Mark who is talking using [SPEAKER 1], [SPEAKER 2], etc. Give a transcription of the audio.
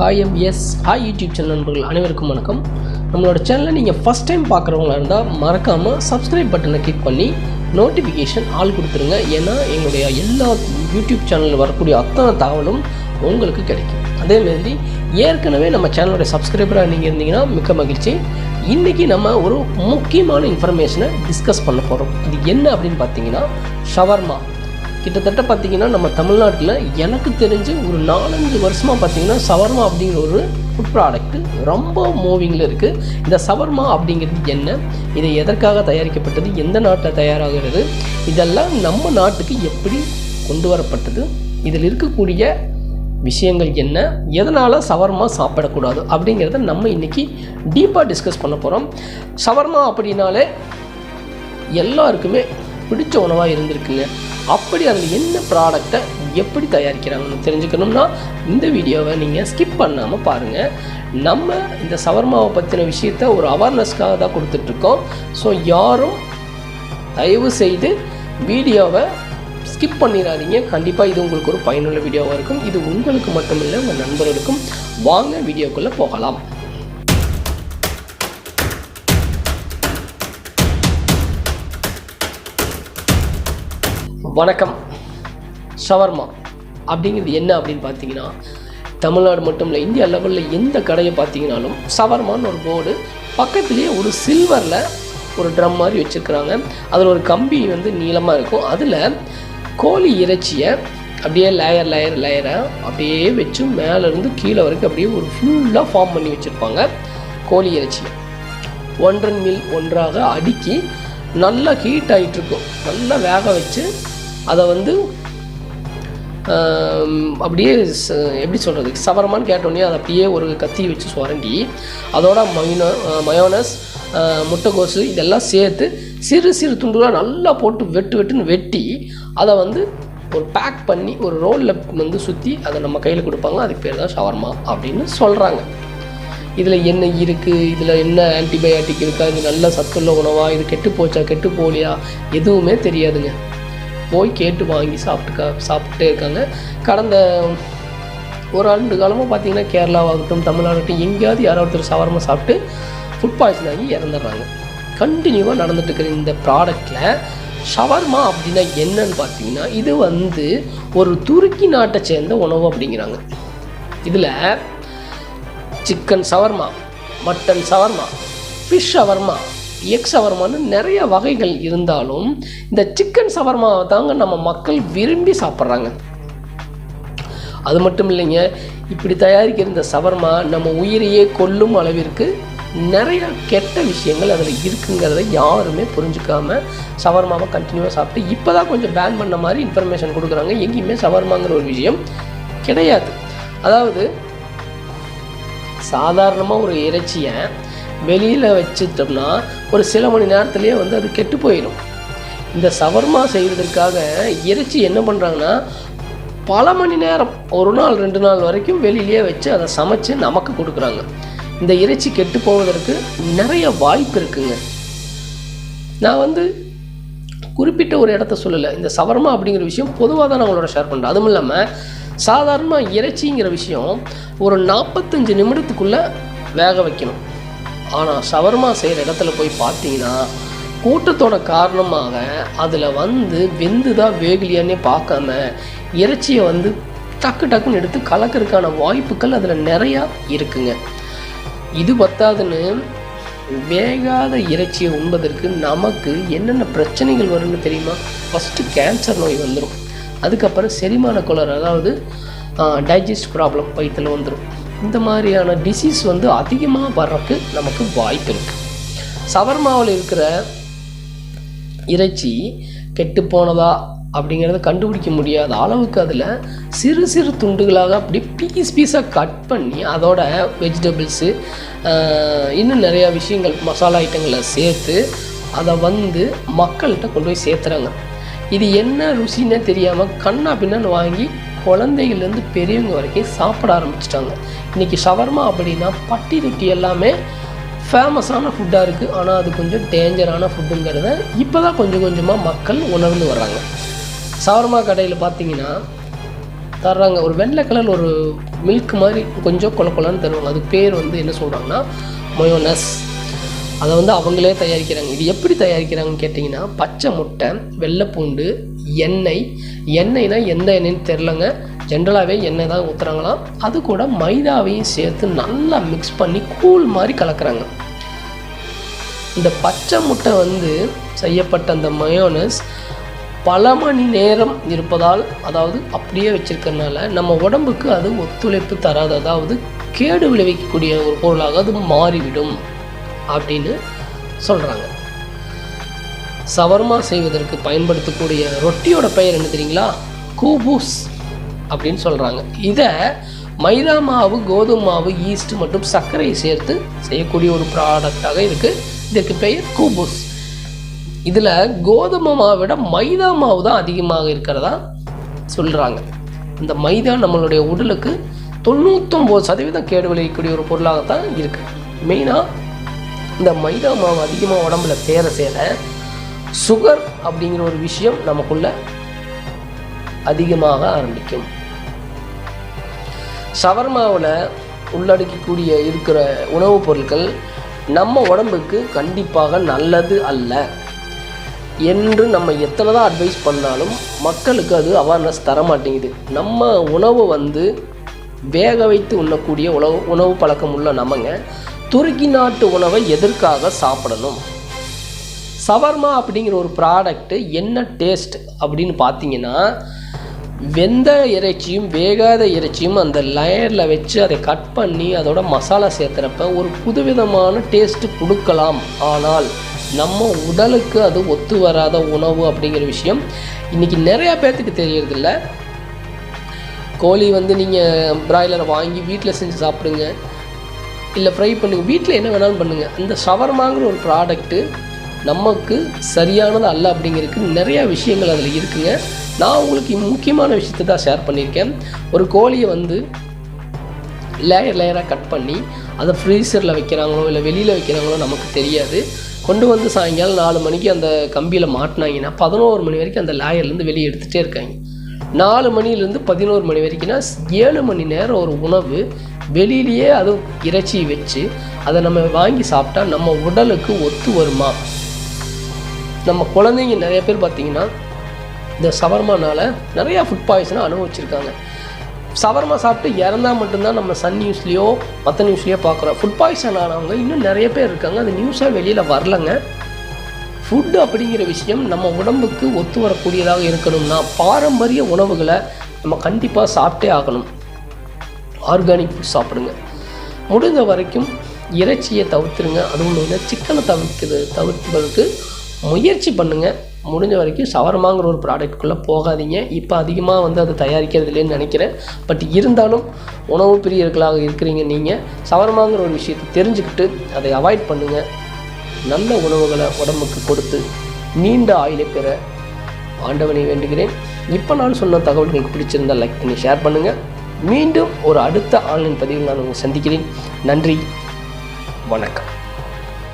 [SPEAKER 1] காயம். Yes hi YouTube channel நண்பர்கள். அனைவருக்கும் வணக்கம். நம்மளோட சேனலை நீங்கள் ஃபஸ்ட் டைம் பார்க்குறவங்களா இருந்தால் மறக்காமல் சப்ஸ்கிரைப் பட்டனை கிளிக் பண்ணி நோட்டிஃபிகேஷன் ஆள் கொடுத்துருங்க. ஏன்னா எங்களுடைய எல்லா யூடியூப் சேனலில் வரக்கூடிய அத்தனை தகவலும் உங்களுக்கு கிடைக்கும். அதேமாதிரி ஏற்கனவே நம்ம சேனலோட சப்ஸ்கிரைபராக நீங்கள் இருந்தீங்கன்னா மிக்க மகிழ்ச்சி. இன்றைக்கி நம்ம ஒரு முக்கியமான இன்ஃபர்மேஷனை டிஸ்கஸ் பண்ண போகிறோம் அது என்ன அப்படின்னு பார்த்தீங்கன்னா ஷவர்மா. கிட்டத்தட்ட பார்த்தீங்கன்னா நம்ம தமிழ்நாட்டில் எனக்கு தெரிஞ்சு ஒரு நாலஞ்சு வருஷமாக பார்த்தீங்கன்னா சவர்மா அப்படிங்கிற ஒரு ஃபுட் ப்ராடக்ட்டு ரொம்ப மூவிங்கில் இருக்குது இந்த சவர்மா அப்படிங்கிறது என்ன? இது எதற்காக தயாரிக்கப்பட்டது? எந்த நாட்டில் தயாராகிறது? இதெல்லாம் நம்ம நாட்டுக்கு எப்படி கொண்டு வரப்பட்டது? இதில் இருக்கக்கூடிய விஷயங்கள் என்ன? எதனால் சவர்மா சாப்பிடக்கூடாது? அப்படிங்கிறத நம்ம இன்றைக்கி டீப்பாக டிஸ்கஸ் பண்ண போகிறோம் சவர்மா அப்படின்னாலே எல்லாருக்குமே பிடிச்ச உணவாக இருந்திருக்குங்க. அப்படி அதில் என்ன ப்ராடக்டை எப்படி தயாரிக்கிறாங்கன்னு தெரிஞ்சுக்கணும்னா இந்த வீடியோவை நீங்கள் ஸ்கிப் பண்ணாமல் பாருங்கள் நம்ம இந்த சவர்மாவை பற்றின விஷயத்த ஒரு அவேர்னஸ்க்காக தான் கொடுத்துட்ருக்கோம். ஸோ யாரும் தயவு செய்து வீடியோவை ஸ்கிப் பண்ணிடாதீங்க. கண்டிப்பாக இது உங்களுக்கு ஒரு பயனுள்ள வீடியோவாக இருக்கும். இது உங்களுக்கு மட்டும் இல்லை உங்கள் நண்பர்களுக்கும். வாங்க வீடியோக்குள்ளே போகலாம். வணக்கம். ஷவர்மா அப்படிங்கிறது என்ன அப்படின்னு பார்த்தீங்கன்னா தமிழ்நாடு மட்டும் இல்லை இந்தியா லெவலில் எந்த கடையை பார்த்தீங்கனாலும் ஷவர்மான்னு ஒரு போர்டு பக்கத்துலேயே ஒரு சில்வரில் ஒரு ட்ரம் மாதிரி வச்சுருக்குறாங்க. அதில் ஒரு கம்பி வந்து நீளமாக இருக்கும். அதில் கோழி இறைச்சியை அப்படியே லேயர் லேயர் லேயராக அப்படியே வச்சு மேலேருந்து கீழே வரைக்கும் அப்படியே ஒரு ஃபுல்லாக ஃபார்ம் பண்ணி வச்சுருப்பாங்க கோழி இறைச்சி ஒன்றன் மில் ஒன்றாக அடுக்கி நல்லா ஹீட் ஆகிட்டுருக்கும் நல்லா வேக வச்சு அதை வந்து அப்படியே எப்படி சொல்கிறது சவரமானு கேட்டோன்னே அதை அப்படியே ஒரு கத்தி வச்சு சுரண்டி அதோட மயோனோ மயோனஸ் முட்டைக்கோசு இதெல்லாம் சேர்த்து சிறு சிறு துண்டுகளாக நல்லா போட்டு வெட்டு வெட்டுன்னு வெட்டி அதை வந்து ஒரு பேக் பண்ணி ஒரு ரோலில் வந்து சுற்றி அதை நம்ம கையில் கொடுப்பாங்க. அதுக்கு பேர் தான் ஷவர்மா அப்படின்னு சொல்கிறாங்க இதில் என்ன இருக்குது இதில் என்ன ஆன்டிபயாட்டிக் இருக்கா? இது நல்ல சத்துள்ள உணவா? இது கெட்டு போச்சா? கெட்டு போகலையா? எதுவுமே தெரியாதுங்க. போய் கேட்டு வாங்கி சாப்பிட்டுக்கா சாப்பிட்டுட்டே இருக்காங்க. கடந்த ஒரு ஆண்டு காலமாக பார்த்தீங்கன்னா கேரளாவாகட்டும் தமிழ்நாடாகட்டும் எங்கேயாவது யாரோ ஒருத்தர் சவரமாக சாப்பிட்டு ஃபுட் பாய்சன் ஆகி இறந்துடுறாங்க. கண்டினியூவாக நடந்துட்டு இருக்கிற இந்த ப்ராடக்டில் ஷவர்மா அப்படின்னா என்னன்னு பார்த்தீங்கன்னா இது வந்து ஒரு துருக்கி நாட்டை சேர்ந்த உணவு அப்படிங்கிறாங்க. இதில் chicken shawarma mutton shawarma fish shawarma egg சவர்மான்னு நிறைய வகைகள் இருந்தாலும் இந்த சிக்கன் சவர்மாவை தாங்க நம்ம மக்கள் விரும்பி சாப்பிட்றாங்க. அது மட்டும் இல்லைங்க இப்படி தயாரிக்கிற இந்த சவர்மா நம்ம உயிரையே கொல்லும் அளவிற்கு நிறைய கெட்ட விஷயங்கள் அதில் இருக்குங்கிறத யாருமே புரிஞ்சுக்காம சவர்மாவை கண்டினியூவாக சாப்பிட்டு இப்போ தான் கொஞ்சம் பேன் பண்ண மாதிரி இன்ஃபர்மேஷன் கொடுக்குறாங்க. எங்கேயுமே சவர்மாங்கிற ஒரு விஷயம் கிடையாது. அதாவது சாதாரணமாக ஒரு இறைச்சியை வெளியில் வச்சுட்டோம்னா ஒரு சில மணி நேரத்துலேயே வந்து அது கெட்டு போயிடும். இந்த சவர்மா செய்கிறதுக்காக இறைச்சி என்ன பண்ணுறாங்கன்னா பல மணி நேரம் ஒரு நாள் ரெண்டு நாள் வரைக்கும் வெளியிலேயே வச்சு அதை சமைச்சு நமக்கு கொடுக்குறாங்க. இந்த இறைச்சி கெட்டு போவதற்கு நிறைய வாய்ப்பு இருக்குங்க. நான் வந்து குறிப்பிட்ட ஒரு இடத்த சொல்லலை. இந்த சவர்மா அப்படிங்கிற விஷயம் பொதுவாக தான் நான் உங்களோட ஷேர் பண்ணுறேன் அதுவும் இல்லாமல் சாதாரணமாக இறைச்சிங்கிற விஷயம் ஒரு நாற்பத்தஞ்சு நிமிடத்துக்குள்ளே வேக வைக்கணும். ஆனால் ஷவர்மா செய்கிற இடத்துல போய் பார்த்தீங்கன்னா கூட்டத்தோட காரணமாக அதில் வந்து வெந்துதா வேகலையான்னே பார்க்காம இறைச்சியை வந்து டக்கு டக்குன்னு எடுத்து கலக்கிறதுக்கான வாய்ப்புகள் அதில் நிறையா இருக்குங்க. இது பத்தாதுன்னு வேகாத இறைச்சியை உண்பதற்கு நமக்கு என்னென்ன பிரச்சனைகள் வரும்னு தெரியுமா? ஃபஸ்ட்டு கேன்சர் நோய் வந்துடும் அதுக்கப்புறம் செரிமான குளர் அதாவது டைஜஸ்ட் ப்ராப்ளம் வயிற்றில் வந்துடும் இந்த மாதிரியான டிசீஸ் வந்து அதிகமாக வர்றதுக்கு நமக்கு வாய்ப்பு இருக்குது சவர்மாவில் இருக்கிற இறைச்சி கெட்டு போனதா அப்படிங்கிறத கண்டுபிடிக்க முடியாத அளவுக்கு அதில் சிறு சிறு துண்டுகளாக அப்படி பீஸ் பீஸாக கட் பண்ணி அதோட வெஜிடபிள்ஸு இன்னும் நிறையா விஷயங்கள் மசாலா ஐட்டங்களை சேர்த்து அதை வந்து மக்கள்கிட்ட கொண்டு போய் சேர்த்துறாங்க. இது என்ன ருசின்னே தெரியாமல் கண்ணா பின்னான்னு வாங்கி குழந்தைகள்லேருந்து பெரியவங்க வரைக்கும் சாப்பிட ஆரம்பிச்சிட்டாங்க. இன்றைக்கி ஷவர்மா அப்படின்னா பட்டி ரொட்டி எல்லாமே ஃபேமஸான ஃபுட்டாக இருக்குது ஆனால் அது கொஞ்சம் டேஞ்சரான ஃபுட்டுங்கிறத இப்போ தான் கொஞ்சம் கொஞ்சமாக மக்கள் உணர்ந்து வர்றாங்க. சவர்மா கடையில் பார்த்தீங்கன்னா தர்றாங்க. ஒரு வெள்ளை கலர் ஒரு மில்க் மாதிரி கொஞ்சம் கொல கொலன்னு தருவாங்க. அதுக்கு பேர் வந்து என்ன சொல்கிறாங்கன்னா மயோனஸ் அதை வந்து அவங்களே தயாரிக்கிறாங்க. இது எப்படி தயாரிக்கிறாங்கன்னு கேட்டிங்கன்னா பச்சை முட்டை வெள்ளைப்பூண்டு எண்ணெய். எண்ணெய்னா எந்த எண்ணெய்னு தெரிலங்க ஜென்ரலாகவே எண்ணெய் தான் ஊற்றுறாங்களாம் அது கூட மைதாவையும் சேர்த்து நல்லா மிக்ஸ் பண்ணி கூழ் மாதிரி கலக்கிறாங்க. இந்த பச்சை முட்டை வந்து செய்யப்பட்ட அந்த மயோனஸ் பல மணி நேரம் இருப்பதால் அதாவது அப்படியே வச்சுருக்கறனால நம்ம உடம்புக்கு அது ஒத்துழைப்பு தராது. அதாவது கேடு விளைவிக்கக்கூடிய ஒரு பொருளாக அது மாறிவிடும். அப்படின்னு சொல்கிறாங்க சவர்மா செய்வதற்கு பயன்படுத்தக்கூடிய ரொட்டியோட பெயர் என்ன தெரியுங்களா? கூபூஸ் அப்படின்னு சொல்கிறாங்க இதை மைதா மாவு கோதுமை மாவு ஈஸ்ட் மற்றும் சர்க்கரையை சேர்த்து செய்யக்கூடிய ஒரு ப்ராடக்டாக இருக்குது இதற்கு பெயர் கூபூஸ். இதில் கோதுமை மாவை விட மைதா மாவு தான் அதிகமாக இருக்கிறதா சொல்கிறாங்க இந்த மைதா நம்மளுடைய உடலுக்கு தொண்ணூத்தொம்பது சதவீதம் கேடு விளைவிக்கக்கூடிய ஒரு பொருளாகத்தான் இருக்குது மெயினாக இந்த மைதா மாவு அதிகமாக உடம்புல சேர சேர சுகர் அப்படிங்கிற ஒரு விஷயம் நமக்குள்ள அதிகமாக ஆரம்பிக்கும். சவர்மாவில் உள்ளடக்கக்கூடிய இருக்கிற உணவுப் பொருட்கள் நம்ம உடம்புக்கு கண்டிப்பாக நல்லது அல்ல என்று நம்ம எத்தனை தான் அட்வைஸ் பண்ணாலும் மக்களுக்கு அது அவேர்னஸ் தர மாட்டேங்குது. நம்ம உணவு வந்து வேக வைத்து உண்ணக்கூடிய உணவு உணவு பழக்கம் உள்ள நமங்க துருக்கி நாட்டு உணவை எதற்காக சாப்பிடணும்? சவர்மா அப்படிங்கிற ஒரு ப்ராடக்ட்டு என்ன டேஸ்ட் அப்படின்னு பார்த்தீங்கன்னா வெந்த இறைச்சியும் வேகாத இறைச்சியும் அந்த லேயரில் வச்சு அதை கட் பண்ணி அதோட மசாலா சேர்த்துறப்ப ஒரு புதுவிதமான டேஸ்ட்டு கொடுக்கலாம். ஆனால் நம்ம உடலுக்கு அது ஒத்து வராத உணவு அப்படிங்கிற விஷயம் இன்றைக்கி நிறையா பேர்த்துக்கு தெரியறதில்ல. கோழி வந்து நீங்கள் பிராய்லரை வாங்கி வீட்டில் செஞ்சு சாப்பிடுங்க. இல்லை ஃப்ரை பண்ணுங்கள் வீட்டில் என்ன வேணாலும் பண்ணுங்கள் அந்த ஷவர்மாங்கிற ஒரு ப்ராடக்ட்டு நமக்கு சரியானது அல்ல அப்படிங்கிறதுக்கு நிறையா விஷயங்கள் அதில் இருக்குங்க. நான் உங்களுக்கு முக்கியமான விஷயத்தை தான் ஷேர் பண்ணியிருக்கேன். ஒரு கோழியை வந்து லேயர் லேயராக கட் பண்ணி அதை ஃப்ரீசரில் வைக்கிறாங்களோ இல்லை வெளியில் வைக்கிறாங்களோ நமக்கு தெரியாது. கொண்டு வந்து சாயங்காலம் நாலு மணிக்கு அந்த கம்பியில் மாட்டினாங்கன்னா பதினோரு மணி வரைக்கும் அந்த லேயர்லேருந்து வெளியே எடுத்துகிட்டே இருக்காங்க. நாலு மணிலேருந்து பதினோரு மணி வரைக்கும்னா ஏழு மணி நேரம் ஒரு உணவு வெளியிலேயே அது இறைச்சி வச்சு அதை நம்ம வாங்கி சாப்பிட்டா நம்ம உடலுக்கு ஒத்து வருமா? நம்ம குழந்தைங்க நிறைய பேர் பார்த்திங்கன்னா இந்த சவர்மானால் நிறையா ஃபுட் பாய்சனை அனுபவிச்சிருக்காங்க. சவர்மா சாப்பிட்டு இறந்தா மட்டும்தான் நம்ம சன் நியூஸ்லேயோ மற்ற நியூஸ்லேயோ பார்க்குறோம். ஃபுட் பாய்சன் ஆனவங்க இன்னும் நிறைய பேர் இருக்காங்க. அந்த நியூஸாக வெளியில் வரலங்க. ஃபுட்டு அப்படிங்கிற விஷயம் நம்ம உடம்புக்கு ஒத்து வரக்கூடியதாக இருக்கணும்னா பாரம்பரிய உணவுகளை நம்ம கண்டிப்பாக சாப்பிட்டே ஆகணும். ஆர்கானிக் ஃபுட் சாப்பிடுங்க. முடிந்த வரைக்கும் இறைச்சியை தவிர்த்துருங்க. அதுவும் இல்லை சிக்கனை தவிர்க்கிறது தவிர்ப்பதற்கு முயற்சி பண்ணுங்கள் முடிஞ்ச வரைக்கும் சவரமாங்கிற ஒரு ப்ராடக்ட்குள்ளே போகாதீங்க. இப்போ அதிகமாக வந்து அதை தயாரிக்கிறது இல்லைன்னு நினைக்கிறேன். பட் இருந்தாலும் உணவு பிரியர்களாக இருக்கிறீங்க நீங்கள் சவரமாங்கிற ஒரு விஷயத்தை தெரிஞ்சுக்கிட்டு அதை அவாய்ட் பண்ணுங்கள் நல்ல உணவுகளை உடம்புக்கு கொடுத்து நீண்ட ஆயுளை பெற ஆண்டவனை வேண்டுகிறேன். இப்போ நான் சொன்ன தகவல் உங்களுக்கு பிடிச்சிருந்தால் லைக் பண்ணி ஷேர் பண்ணுங்கள் மீண்டும் ஒரு அடுத்த ஆன்லைன் பதிவில் நான் உங்களை சந்திக்கிறேன். நன்றி. வணக்கம்.